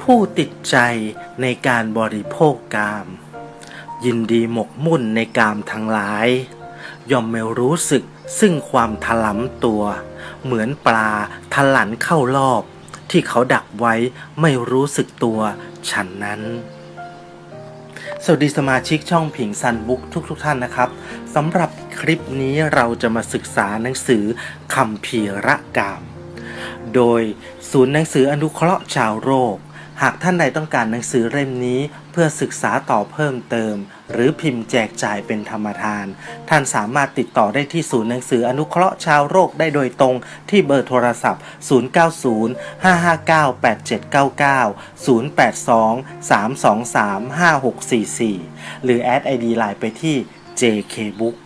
ผู้ติดใจในการบริโภคกาม ยินดีหมกมุ่นในกามทั้งหลาย ย่อมไม่รู้สึกซึ่งความถลำตัว เหมือนปลาทะลันเข้ารอบ ที่เขาดักไว้ไม่รู้สึกตัวฉันนั้นสวัสดีสมาชิกช่องผิงซันบุ๊กทุกๆทท่านนะครับสำหรับคลิปนี้เราจะมาศึกษาหนังสือคำพีระกาม โดย ศูนย์หนังสืออนุเคราะห์ชาวโรค หากท่านใดต้องการหนังสือเล่มนี้เพื่อศึกษาต่อเพิ่มเติม หรือพิมพ์แจกจ่ายเป็นธรรมทาน ท่านสามารถติดต่อได้ที่ศูนย์หนังสืออนุเคราะห์ชาวโรคได้โดยตรงที่เบอร์โทรศัพท์ 090-559-8799 082-323-5644 หรือแอด ID ไลน์ไปที่ JKBook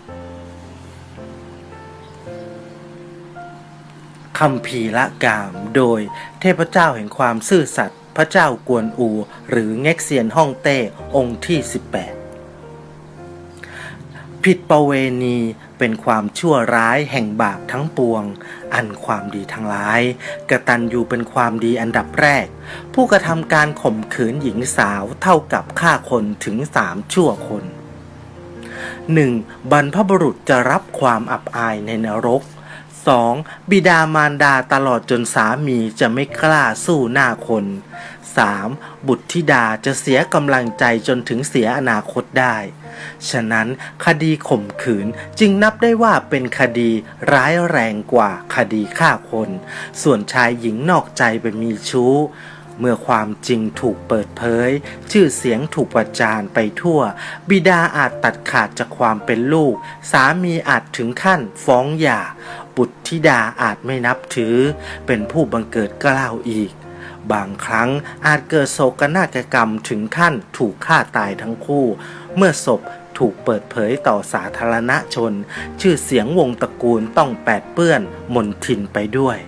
คำพีละกาม โดยเทพเจ้าแห่งความซื่อสัตย์พระเจ้ากวนอู หรือเง็กเซียนฮ่องเต้องค์ที่ 18 ผิดประเวณีเป็นความชั่วร้ายแห่งบาปทั้งปวง อันความดีทั้งหลายกระตัญญูเป็นความดีอันดับแรก ผู้กระทำการข่มขืนหญิงสาวเท่ากับฆ่าคนถึงสามชั่วคน 1. บรรพบุรุษจะรับความอับอายในนรก 2. บิดามารดาตลอดจนสามีจะไม่กล้าสู้หน้าคน 3. บุตรธิดาจะเสียกำลังใจจนถึงเสียอนาคตได้ ฉะนั้นคดีข่มขืนจึงนับได้ว่าเป็นคดีร้ายแรงกว่าคดีฆ่าคน ส่วนชายหญิงนอกใจไปมีชู้ เมื่อความจริงถูกเปิดเผย ชื่อเสียงถูกประจานไปทั่ว บิดาอาจตัดขาดจากความเป็นลูก สามีอาจถึงขั้นฟ้องหย่า บุตรธิดาอาจไม่นับถือ เป็นผู้บังเกิดกล้าวอีก บางครั้งอาจเกิดโศกนาฏกรรมถึงขั้นถูกฆ่าตายทั้งคู่ เมื่อศพถูกเปิดเผยต่อสาธารณชน ชื่อเสียงวงตระกูลต้องแปดเปื้อนมนทินไปด้วย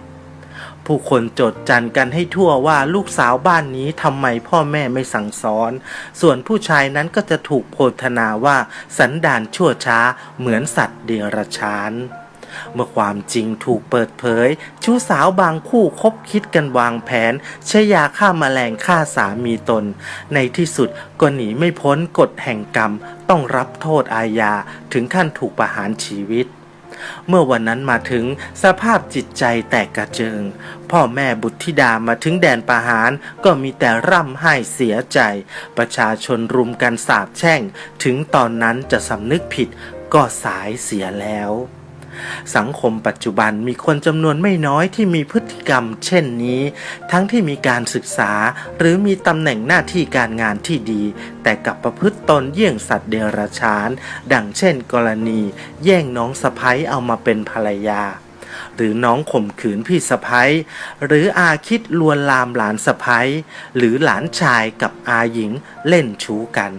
ผู้คนโจดจันกันให้ทั่วว่าลูกสาวบ้านนี้ทำไมพ่อแม่ไม่สั่งสอน ส่วนผู้ชายนั้นก็จะถูกโพธนาว่าสันดานชั่วช้าเหมือนสัตว์เดรัจฉาน เมื่อความจริงถูกเปิดเผย ชู้สาวบางคู่คบคิดกันวางแผน ใช้ยาฆ่ามาแมลงฆ่าสามีตน ในที่สุดก็หนีไม่พ้นกฎแห่งกรรม ต้องรับโทษอาญาถึงขั้นถูกประหารชีวิตเมื่อวันนั้นมาถึงสภาพจิตใจแตกกระเจิง พ่อแม่บุตรธิดามาถึงแดนประหารก็มีแต่ร่ำไห้เสียใจ ประชาชนรุมกันสาบแช่ง ถึงตอนนั้นจะสำนึกผิดก็สายเสียแล้ว สังคมปัจจุบันมีคนจำนวนไม่น้อยที่มีพฤติกรรม เช่นนี้ ทั้งที่มีการศึกษา หรือมีตำแหน่งหน้าที่การงานที่ดี แต่กลับประพฤติตนเยี่ยงสัตว์เดรัจฉาน ดังเช่น กรณี แย่งน้องสะพ้ยเอามาเป็นภรรยาหรือน้องข่มขืนพี่สะพ้ยหรืออาคิดลวนลามหลานสะพ้ยหรือหลานชายกับอาหญิงเล่นชู้กัน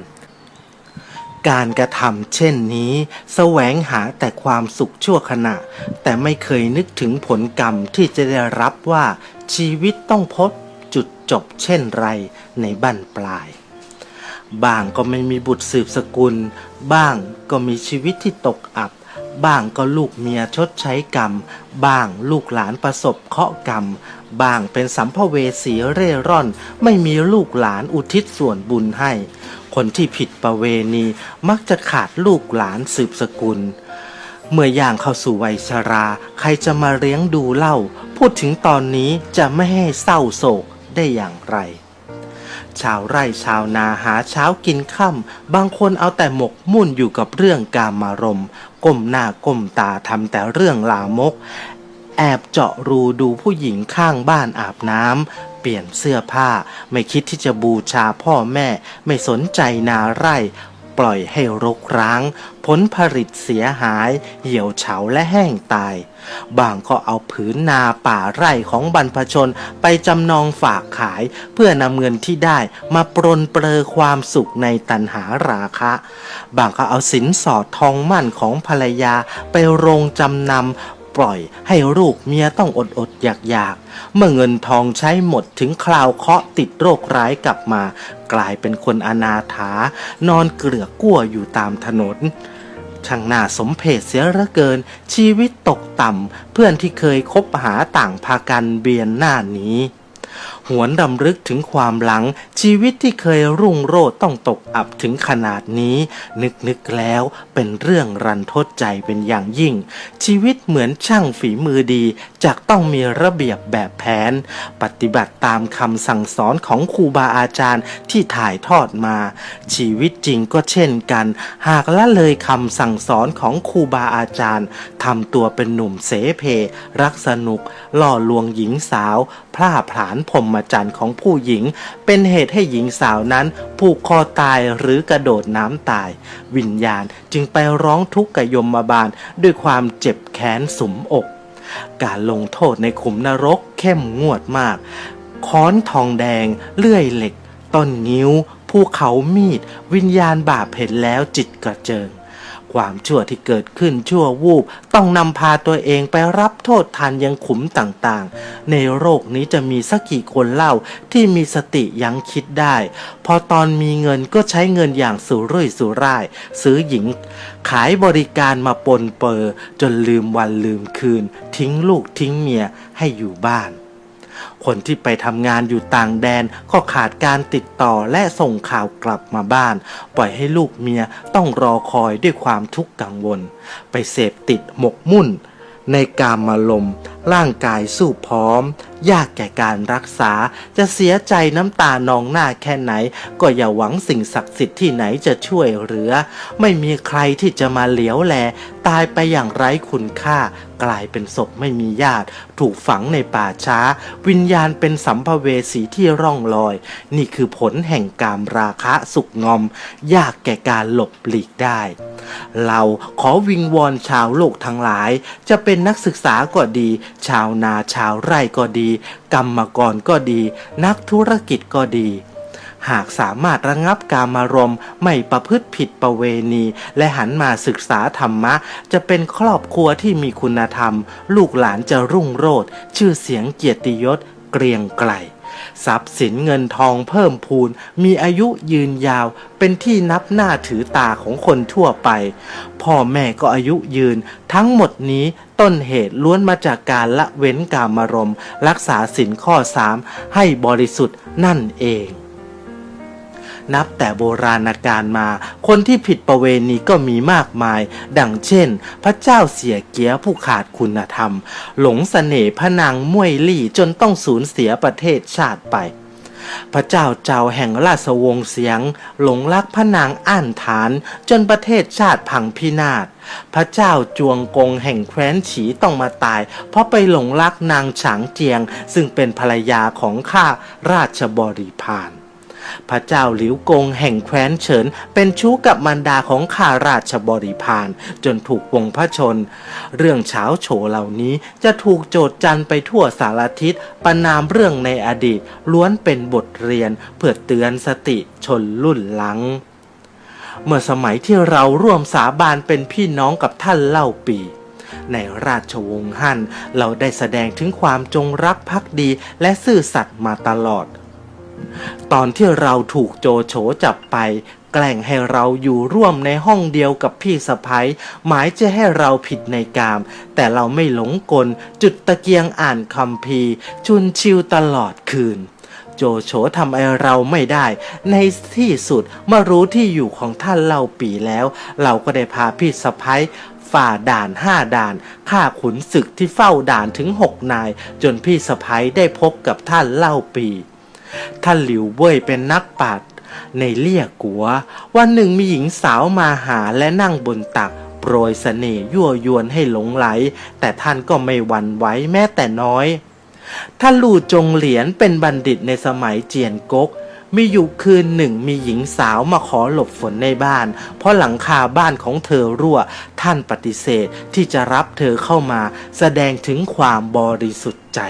การกระทำเช่นนี้ แสวงหาแต่ความสุขชั่วขณะ แต่ไม่เคยนึกถึงผลกรรมที่จะได้รับว่าชีวิตต้องพบจุดจบเช่นไรในบั้นปลาย บ้างก็ไม่มีบุตรสืบสกุล บ้างก็มีชีวิตที่ตกอับ บ้างก็ลูกเมียชดใช้กรรม บ้างลูกหลานประสบเคราะห์กรรมบ้างเป็นสัมภเวสีเร่ร่อน ไม่มีลูกหลานอุทิศส่วนบุญให้ คนที่ผิดประเวณีมักจะขาดลูกหลานสืบสกุล เมื่อย่างเข้าสู่วัยชรา ใครจะมาเลี้ยงดูเล่า พูดถึงตอนนี้จะไม่ให้เศร้าโศกได้อย่างไร ชาวไร่ชาวนาหาเช้ากินค่ำบางคนเอาแต่หมกมุ่นอยู่กับเรื่องกามารมก้มหน้าก้มตาทำแต่เรื่องลามกแอบเจาะรูดูผู้หญิงข้างบ้านอาบน้ำ ปลี่ยนเสื้อผ้า ไม่คิดที่จะบูชาพ่อแม่ ไม่สนใจนาไร่ ปล่อยให้รกร้าง ผลผลิตเสียหาย เหี่ยวเฉาและแห้งตาย บางก็เอาผืนนาป่าไร่ของบรรพชนไปจำนองฝากขาย เพื่อนำเงินที่ได้มาปรนเปรอความสุขในตันหาราคะ บางก็เอาสินสอดทองมั่นของภรรยาไปโรงจำนำ ปล่อยให้ลูกเมียต้องอดอดอยากอยากเมื่อเงินทองใช้หมดถึงคราวเคาะติดโรคร้ายกลับมา กลายเป็นคนอนาถานอนเกลือกกลั้วอยู่ตามถนนช่างน่าสมเพชเสียเหลือเกิน ชีวิตตกต่ำ เพื่อนที่เคยคบหาต่างพากันเบียนหน้านี้ หวนดำลึกถึงความหลัง ชีวิตที่เคยรุ่งโรจน์ต้องตกอับถึงขนาดนี้ นึกนึกแล้วเป็นเรื่องรันทดใจเป็นอย่างยิ่ง ชีวิตเหมือนช่างฝีมือดีจากต้องมีระเบียบแบบแผน ปฏิบัติตามคำสั่งสอนของครูบาอาจารย์ที่ถ่ายทอดมา ชีวิตจริงก็เช่นกัน หากละเลยคำสั่งสอนของครูบาอาจารย์ทำตัวเป็นหนุ่มเสเพ รักสนุก ล่อลวงหญิงสาว พล่าผลาญพรหมจรรย์ของผู้หญิง เป็นเหตุให้หญิงสาวนั้น ผูกคอตายหรือกระโดดน้ำตาย วิญญาณจึงไปร้องทุกข์กับยมบาลด้วยความเจ็บแค้นสุมอก การลงโทษในขุมนรกเข้มงวดมาก ค้อนทองแดง เลื่อยเหล็ก ต้นงิ้ว ภูเขามีด วิญญาณบาปเห็นแล้วจิตกระเจิง ความชั่วที่เกิดขึ้นชั่ววูบต้องนำพาตัวเองไปรับโทษทันยังขุมต่างๆ ในโลกนี้จะมีสักกี่คนเล่าที่มีสติยังคิดได้ พอตอนมีเงินก็ใช้เงินอย่างสุรุ่ยสุร่าย ซื้อหญิง ขายบริการมาปนเปอจนลืมวันลืมคืน ทิ้งลูกทิ้งเมียให้อยู่บ้าน คนที่ไปทำงานอยู่ต่างแดนก็ขาดการติดต่อและส่งข่าวกลับมาบ้าน ปล่อยให้ลูกเมียต้องรอคอยด้วยความทุกข์กังวล ไปเสพติดหมกมุ่น ในกามมาลม ร่างกายสู้พร้อม ยากแก่การรักษา จะเสียใจน้ำตานองหน้าแค่ไหน ก็อย่าหวังสิ่งศักดิ์สิทธิ์ที่ไหนจะช่วยเหลือ ไม่มีใครที่จะมาเหลียวแล ตายไปอย่างไร้คุณค่า กลายเป็นศพไม่มีญาติ ถูกฝังในป่าช้า วิญญาณเป็นสัมภเวสีที่ร่องลอย นี่คือผลแห่งกามราคะสุกงอม ยากแก่การหลบหลีกได้ เราขอวิงวอนชาวโลกทั้งหลาย จะเป็นนักศึกษาก็ดี ชาวนาชาวไร่ก็ดีกรรมกรก็ดี นักธุรกิจก็ดี หากสามารถระงับการมารมณ์ไม่ประพฤติผิดประเวณี และหันมาศึกษาธรรมะ จะเป็นครอบครัวที่มีคุณธรรม ลูกหลานจะรุ่งโรจน์ชื่อเสียงเกียรติยศเกรียงไกร ทรัพย์สินเงินทองเพิ่มพูน มีอายุยืนยาว เป็นที่นับหน้าถือตาของคนทั่วไป พ่อแม่ก็อายุยืน ทั้งหมดนี้ต้นเหตุล้วนมาจากการละเว้นกามารม รักษาสินข้อสามให้บริสุทธิ์นั่นเอง นับแต่โบราณกาลมา คนที่ผิดประเวณีก็มีมากมาย ดังเช่น พระเจ้าเสียเกียผู้ขาดคุณธรรม หลงเสน่ห์พระนางม่วยลี่จนต้องสูญเสียประเทศชาติไป พระเจ้าเจ้าแห่งราชวงศ์เสียง หลงรักพระนางอ้านฐาน จนประเทศชาติพังพินาศพระเจ้าจวงกงแห่งแคว้นฉีต้องมาตาย เพราะไปหลงรักนางฉางเจียง ซึ่งเป็นภรรยาของข้าราชบริพาร พระเจ้าหลิวกงแห่งแคว้นเฉินเป็นชู้กับมารดาของข้าราชบริพารจนถูกวงพระชน เรื่องเช้าโฉเหล่านี้จะถูกโจดจันไปทั่วสารทิศประนามเรื่องในอดีตล้วนเป็นบทเรียนเพื่อเตือนสติชนรุ่นหลังเมื่อสมัยที่เราร่วมสาบานเป็นพี่น้องกับท่านเล่าปี ในราชวงศ์ฮั่นเราได้แสดงถึงความจงรักภักดีและซื่อสัตย์มาตลอด ตอนที่เราถูกโจโฉจับไป แกล้งให้เราอยู่ร่วมในห้องเดียวกับพี่สะพ้ยหมายจะให้เราผิดในกาม แต่เราไม่หลงกล จุดตะเกียงอ่านคำพีชุนชิวตลอดคืน โจโฉทำไอเราไม่ได้ ในที่สุดเมื่อรู้ที่อยู่ของท่านเล่าปีแล้ว เราก็ได้พาพี่สะพ้ยฝ่าด่านห้าด่านฆ่าขุนศึกที่เฝ้าด่านถึงหกนาย จนพี่สะพ้ยได้พบกับท่านเล่าปี ท่านหลิวเว่ยเป็นนักปราชญ์ในเลี่ยกัว วันหนึ่งมีหญิงสาวมาหาและนั่งบนตักโปรยเสน่ห์ยั่วยวนให้หลงไหล แต่ท่านก็ไม่หวั่นไหวแม้แต่น้อย ท่านลู่จงเหรียญเป็นบัณฑิตในสมัยเจียนก๊กมีอยู่คืนหนึ่งมีหญิงสาวมาขอหลบฝนในบ้าน เพราะหลังคาบ้านของเธอรั่ว ท่านปฏิเสธที่จะรับเธอเข้ามา แสดงถึงความบริสุทธิ์ใจ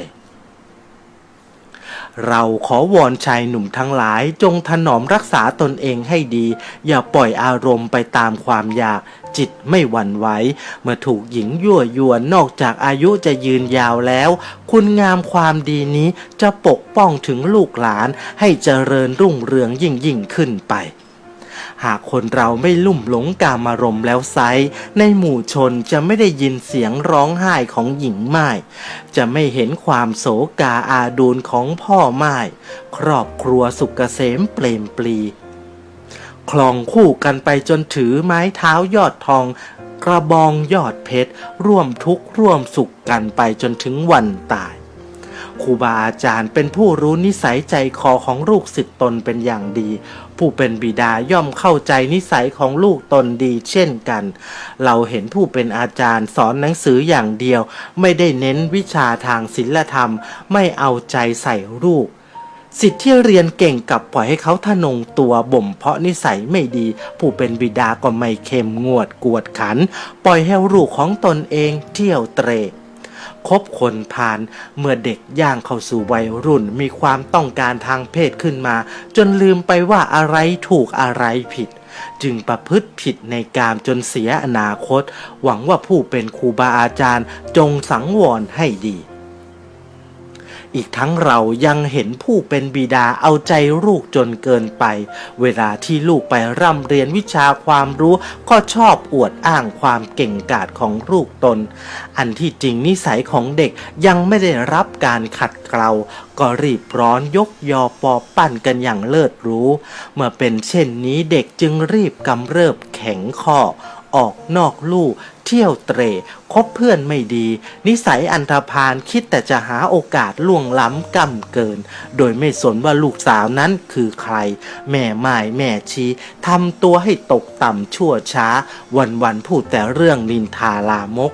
เราขอวอนชายหนุ่มทั้งหลาย จงถนอมรักษาตนเองให้ดี อย่าปล่อยอารมณ์ไปตามความอยาก จิตไม่หวั่นไหวเมื่อถูกหญิงยั่วยวนนอกจากอายุจะยืนยาวแล้ว คุณงามความดีนี้จะปกป้องถึงลูกหลานให้เจริญรุ่งเรืองยิ่งยิ่งขึ้นไป หากคนเราไม่ลุ่มหลงกามารมณ์แล้วไซในหมู่ชนจะไม่ได้ยินเสียงร้องไห้ของหญิงไม้จะไม่เห็นความโศกาอาดูลของพ่อไม้ครอบครัวสุกเกษมเปลมปลีคลองคู่กันไปจนถือไม้เท้ายอดทองกระบองยอดเพชร ร่วมทุกข์ร่วมสุขกันไปจนถึงวันตาย ครูบาอาจารย์เป็นผู้รู้นิสัยใจคอของลูกศิษย์ตนเป็นอย่างดี ผู้เป็นบิดาย่อมเข้าใจนิสัยของลูกตนดีเช่นกัน เราเห็นผู้เป็นอาจารย์สอนหนังสืออย่างเดียว ไม่ได้เน้นวิชาทางศิลธรรม ไม่เอาใจใส่ลูกสิทธิ์ที่เรียนเก่งกับปล่อยให้เขาทะนงตัวบ่มเพาะนิสัยไม่ดี ผู้เป็นบิดาก็ไม่เข้มงวดกวดขัน ปล่อยให้ลูกของตนเองเที่ยวเตร คบคนผ่าน เมื่อเด็กย่างเข้าสู่วัยรุ่นมีความต้องการทางเพศขึ้นมา จนลืมไปว่าอะไรถูกอะไรผิด จึงประพฤติผิดในกามจนเสียอนาคต หวังว่าผู้เป็นครูบาอาจารย์จงสังวรให้ดี อีกทั้งเรายังเห็นผู้เป็นบิดาเอาใจลูกจนเกินไป เวลาที่ลูกไปร่ำเรียนวิชาความรู้ก็ชอบอวดอ้างความเก่งกาจของลูกตน อันที่จริงนิสัยของเด็กยังไม่ได้รับการขัดเกลาก็รีบร้อนยกยอปอปั้นกันอย่างเลิศรู้ เมื่อเป็นเช่นนี้เด็กจึงรีบกำเริบแข็งข้อออกนอกลู่ เที่ยวเตร่คบเพื่อนไม่ดี นิสัยอันธพาลคิดแต่จะหาโอกาสล่วงล้ำกำเกิน โดยไม่สนว่าลูกสาวนั้นคือใคร แม่ไม้แม่ชี้ทำตัวให้ตกต่ำชั่วช้า วันวันพูดแต่เรื่องนินทาลามก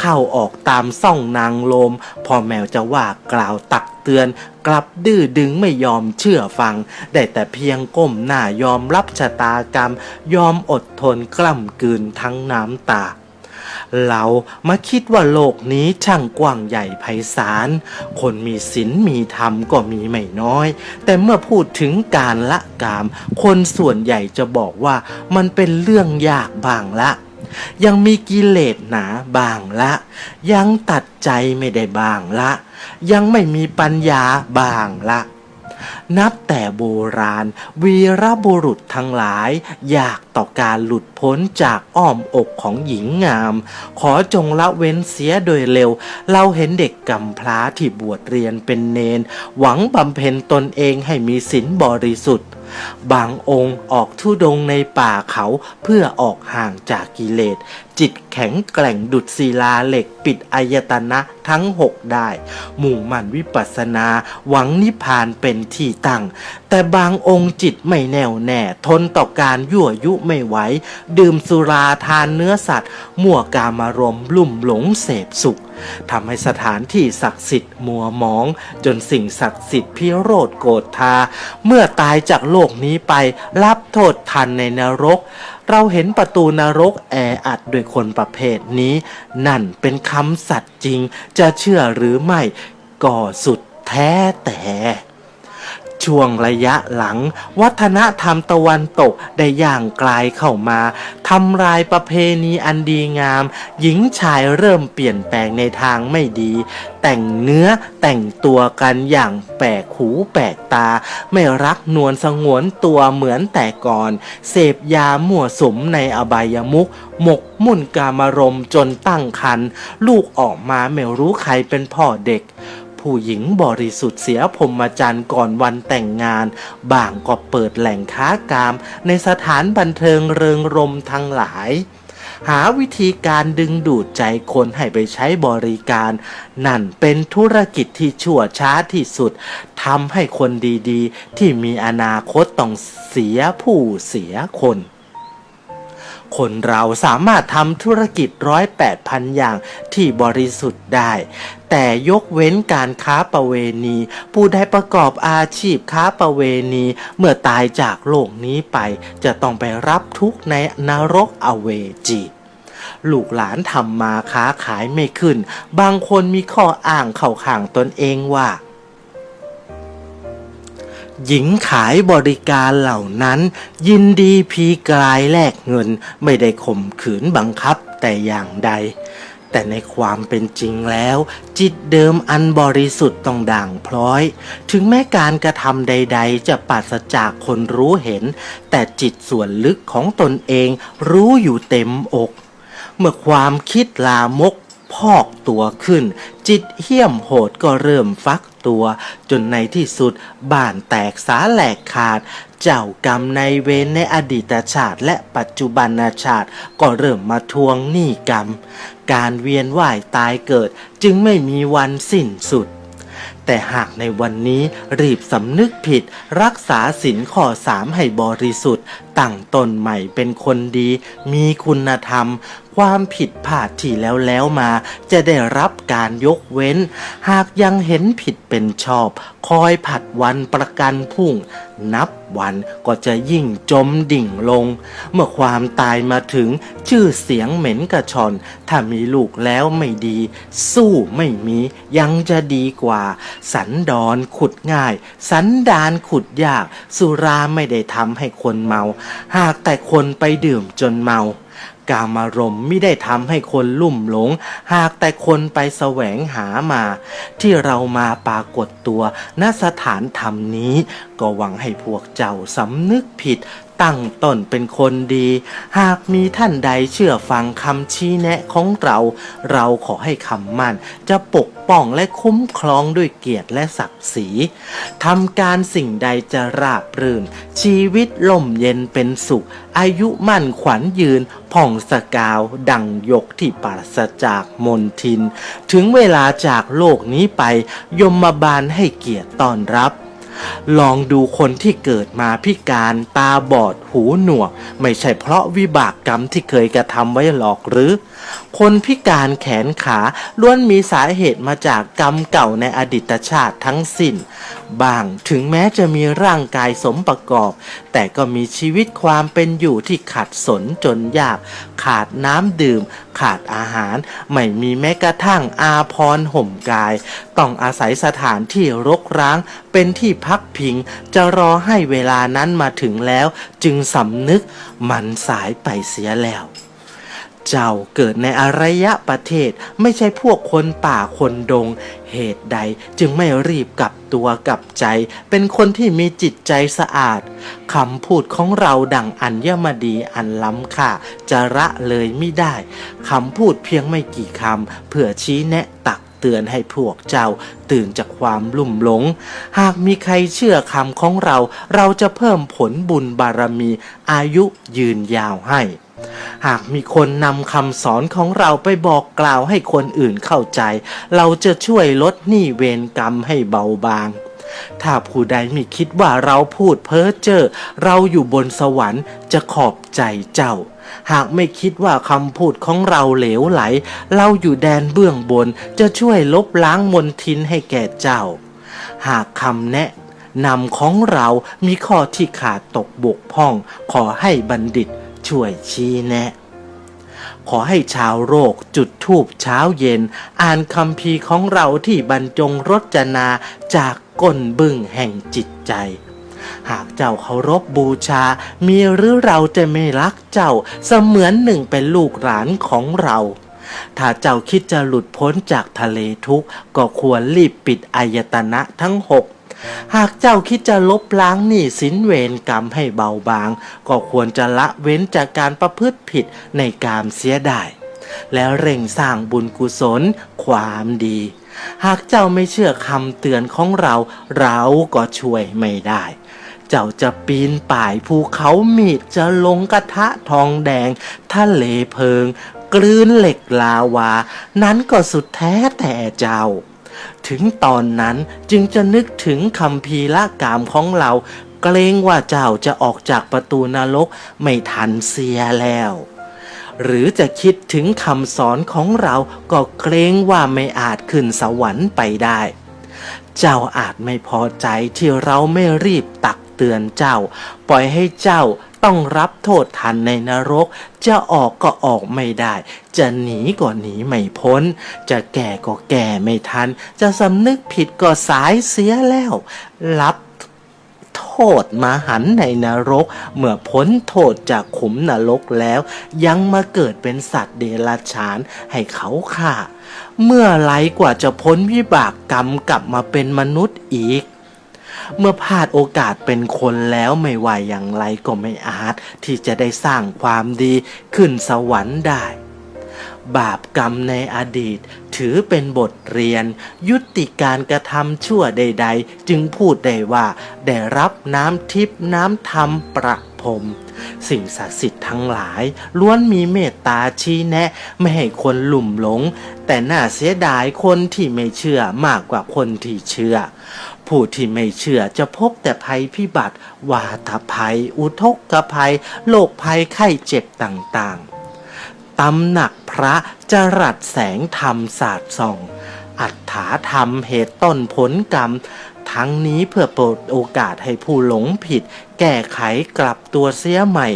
เข้าออกตามซ่องนางลม พอแมวจะว่ากล่าวตักเตือนกลับดื้อดึงไม่ยอมเชื่อฟัง ได้แต่เพียงก้มหน้ายอมรับชะตากรรม ยอมอดทนกล่ำกืนทั้งน้ำตา เรามาคิดว่าโลกนี้ช่างกว้างใหญ่ไพศาล คนมีศีลมีธรรมก็มีไม่น้อย แต่เมื่อพูดถึงการละกาม คนส่วนใหญ่จะบอกว่ามันเป็นเรื่องยากบางละยังมีกิเลสหนาบางละ ยังตัดใจไม่ได้บางละ ยังไม่มีปัญญาบางละ นับแต่โบราณ วีรบุรุษทั้งหลาย อยากต่อการหลุดพ้นจากอ้อมอกของหญิงงาม ขอจงละเว้นเสียโดยเร็ว เราเห็นเด็กกำพร้าที่บวชเรียนเป็นเนน หวังบำเพ็ญตนเองให้มีศีลบริสุทธิ์ บางองค์ออกทุดงในป่าเขาเพื่อออกห่างจากกิเลส จิตแข็งแกร่งดุดศิลาเหล็กปิดอายตนะทั้งหกได้ มุ่งมั่นวิปัสสนา หวังนิพพานเป็นที่ตั้ง แต่บางองค์จิตไม่แน่วแน่ ทนต่อการยั่วยุไม่ไหว ดื่มสุราทานเนื้อสัตว์ มั่วกามารมลุ่มหลงเสพสุข ทำให้สถานที่ศักดิ์สิทธิ์มัวหมอง จนสิ่งศักดิ์สิทธิ์พิโรธโกรธทา เมื่อตายจากโลกนี้ไปรับโทษทันในนรก เราเห็นประตูนรกแออัดด้วยคนประเภทนี้ นั่นเป็นคำสัตย์จริง จะเชื่อหรือไม่ก็สุดแท้แต่ ช่วงระยะหลัง วัฒนธรรมตะวันตกได้ย่างกลายเข้ามาทำลายประเพณีอันดีงาม หญิงชายเริ่มเปลี่ยนแปลงในทางไม่ดี แต่งเนื้อแต่งตัวกันอย่างแปลกหูแปลกตา ไม่รักนวลสงวนตัวเหมือนแต่ก่อน เสพยามั่วสุมในอบายมุขหมกมุ่นกามารมจนตั้งครรภ์ลูกออกมาไม่รู้ใครเป็นพ่อเด็ก ผู้หญิงบริสุทธิ์เสียพรมจรรย์ก่อนวันแต่งงาน บางก็เปิดแหล่งค้ากาม ในสถานบันเทิงเริงรมทั้งหลาย หาวิธีการดึงดูดใจคนให้ไปใช้บริการ นั่นเป็นธุรกิจที่ชั่วช้าที่สุดทำให้คนดีๆ ที่มีอนาคตต้องเสียผู้เสียคน คนเราสามารถทำธุรกิจร้อยแปดพันอย่างที่บริสุทธิ์ได้ แต่ยกเว้นการค้าประเวณี ผู้ใดประกอบอาชีพค้าประเวณี เมื่อตายจากโลกนี้ไป จะต้องไปรับทุกข์ในนรกอเวจีลูกหลานทำมาค้าขายไม่ขึ้น บางคนมีข้ออ้างเข้าข้างตนเองว่า หญิงขายบริการเหล่านั้น ยินดีพีกลายแลกเงินไม่ได้ข่มขืนบังคับแต่อย่างใด แต่ในความเป็นจริงแล้ว จิตเดิมอันบริสุทธิ์ต้องด่างพร้อย ถึงแม้การกระทำใด ๆ จะปราศจากคนรู้เห็น แต่จิตส่วนลึกของตนเองรู้อยู่เต็มอก เมื่อความคิดลามกพอกตัวขึ้น จิตเหี้ยมโหดก็เริ่มฟัก ตัว จนในที่สุดบ้านแตกสาแหลกขาด เจ้ากรรมในเวรในอดีตชาติ และปัจจุบันชาติ ก็เริ่มมาทวงหนี้กรรม การเวียนว่ายตายเกิดจึงไม่มีวันสิ้นสุดแต่หากในวันนี้รีบสำนึกผิด รักษาศีลข้อสามให้บริสุทธิ์ตั้งตนใหม่เป็นคนดี มีคุณธรรม ความผิดพลาดที่แล้วแล้วมา จะได้รับการยกเว้น หากยังเห็นผิดเป็นชอบ คอยผัดวันประกันพุ่ง นับวันก็จะยิ่งจมดิ่งลง เมื่อความตายมาถึงชื่อเสียงเหม็นกระชอน ถ้ามีลูกแล้วไม่ดี สู้ไม่มียังจะดีกว่า สันดอนขุดง่าย สันดานขุดยาก สุราไม่ได้ทำให้คนเมาหากแต่คนไปดื่มจนเมากามารมไม่ได้ทำให้คนลุ่มหลง หากแต่คนไปแสวงหามา ที่เรามาปรากฏตัวณสถานธรรมนี้ ก็หวังให้พวกเจ้าสำนึกผิด ตั้งต้นเป็นคนดี หากมีท่านใดเชื่อฟังคำชี้แนะของเรา เราขอให้คำมั่น จะปกป้องและคุ้มครองด้วยเกียรติและศักดิ์ศรีทำการสิ่งใดจะราบรื่น ชีวิตล่มเย็นเป็นสุข อายุมั่นขวัญยืนผ่องสกาว ดังยกที่ปราศจากมนทิน ถึงเวลาจากโลกนี้ไป ยมมาบาลให้เกียรติต้อนรับ ลองดูคนที่เกิดมาพิการตาบอด หูหนวก ไม่ใช่เพราะวิบากกรรมที่เคยกระทำไว้หรอกหรือ คนพิการแขนขาล้วนมีสาเหตุมาจากกรรมเก่าในอดีตชาติทั้งสิ้นบางถึงแม้จะมีร่างกายสมประกอบ แต่ก็มีชีวิตความเป็นอยู่ที่ขัดสนจนยาก ขาดน้ำดื่ม ขาดอาหาร ไม่มีแม้กระทั่งอาพรห่มกาย ต้องอาศัยสถานที่รกร้างเป็นที่พักพิง จะรอให้เวลานั้นมาถึงแล้ว จึงสำนึกมันสายไปเสียแล้ว เจ้าเกิดในอารยะประเทศไม่ใช่พวกคนป่าคนดง เหตุใดจึงไม่รีบกลับตัวกลับใจ เป็นคนที่มีจิตใจสะอาดคำพูดของเราดังอัญมดีอันล้ำค่าจะระเลยไม่ได้คำพูดเพียงไม่กี่คำเพื่อชี้แนะตัก เตือนให้พวกเจ้าตื่นจากความลุ่มหลง หากมีใครเชื่อคำของเรา เราจะเพิ่มผลบุญบารมีอายุยืนยาวให้ หากมีคนนำคำสอนของเราไปบอกกล่าวให้คนอื่นเข้าใจ เราจะช่วยลดหนี้เวรกรรมให้เบาบางถ้าผู้ใดไม่คิดว่าเราพูดเพ้อเจ้อเราอยู่บนสวรรค์จะขอบใจเจ้า หากไม่คิดว่าคำพูดของเราเหลวไหล เราอยู่แดนเบื้องบนจะช่วยลบล้างมนทินให้แก่เจ้า หากคำแนะนำของเรามีข้อที่ขาดตกบกพร่อง ขอให้บัณฑิตช่วยชี้แนะ ขอให้ชาวโรคจุดทูบเช้าเย็น อ่านคำพีของเราที่บรรจงรจนาจากก้นบึ้งแห่งจิตใจ หากเจ้าเคารพบูชา มีหรือเราจะไม่รักเจ้า เสมือนหนึ่งเป็นลูกหลานของเรา ถ้าเจ้าคิดจะหลุดพ้นจากทะเลทุกข์ก็ควรรีบปิดอายตนะทั้งหกหากเจ้าคิดจะลบล้างหนี้สินเวรกรรมให้เบาบาง ก็ควรจะละเว้นจากการประพฤติผิดในกามเสียได้ แล้วเร่งสร้างบุญกุศลความดี หากเจ้าไม่เชื่อคำเตือนของเรา เราก็ช่วยไม่ได้ เจ้าจะปีนป่ายภูเขามีดจะลงกระทะทองแดง ทะเลเพลิง กลืนเหล็กลาวา นั้นก็สุดแท้แต่เจ้า ถึงตอนนั้นจึงจะนึกถึงคำพีละกามของเรา เกรงว่าเจ้าจะออกจากประตูนรกไม่ทันเสียแล้ว หรือจะคิดถึงคำสอนของเราก็เกรงว่าไม่อาจขึ้นสวรรค์ไปได้ เจ้าอาจไม่พอใจที่เราไม่รีบตักเตือนเจ้า ปล่อยให้เจ้าต้องรับโทษทันในนรก จะออกก็ออกไม่ได้ จะหนีก็หนีไม่พ้น จะแก่ก็แก่ไม่ทัน จะสำนึกผิดก็สายเสียแล้ว รับ โทษมาหันในนรก เมื่อพ้นโทษจากขุมนรกแล้ว ยังมาเกิดเป็นสัตว์เดรัจฉานให้เขาฆ่า เมื่อไรกว่าจะพ้นวิบากกรรมกลับมาเป็นมนุษย์อีกเมื่อพลาดโอกาสเป็นคนแล้วไม่ว่าอย่างไรก็ไม่อาจที่จะได้สร้างความดีขึ้นสวรรค์ได้ บาปกรรมในอดีต ถือเป็นบทเรียน ยุติการกระทำชั่วใด ๆ จึงพูดได้ว่า ได้รับน้ำทิพน้ำธรรมประพรมสิ่งศักดิ์สิทธิ์ทั้งหลายล้วนมีเมตตาชี้แนะ ไม่ให้คนหลุ่มหลง แต่น่าเสียดายคนที่ไม่เชื่อมากกว่าคนที่เชื่อ ผู้ที่ไม่เชื่อจะพบแต่ภัยพิบัติ วาตภัย อุทกภัย โรคภัยไข้เจ็บต่างๆ ตำหนักพระจรัสแสงธรรมศาสตร์ส่อง อัฏฐาธรรมเหตุต้นผลกรรม ทั้งนี้เพื่อโปรดโอกาสให้ผู้หลงผิด แก้ไขกลับตัวเสียใหม่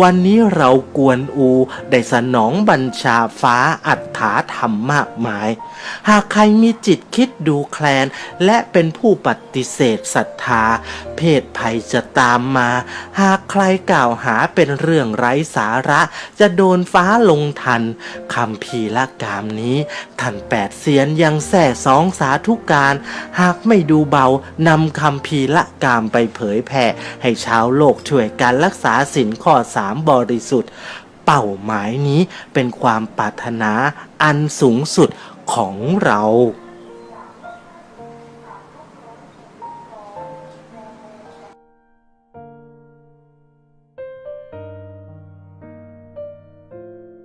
วันนี้เรากวนอู ได้สนองบัญชาฟ้าอัฏฐาธรรมมากมาย หากใครมีจิตคิดดูแคลน และเป็นผู้ปฏิเสธศรัทธา เพศภัยจะตามมา หากใครกล่าวหาเป็นเรื่องไร้สาระ จะโดนฟ้าลงทันคำพีละกามนี้ ท่านแปดเสียนยังแส่สองสาธุการ หากไม่ดูเบานำคำพีละกามไปเผยแผ่ให้ชาวโลกช่วยการรักษาสินข้อสามบริสุทธิ์ เป้าหมายนี้เป็นความปรารถนาอันสูงสุดของเรา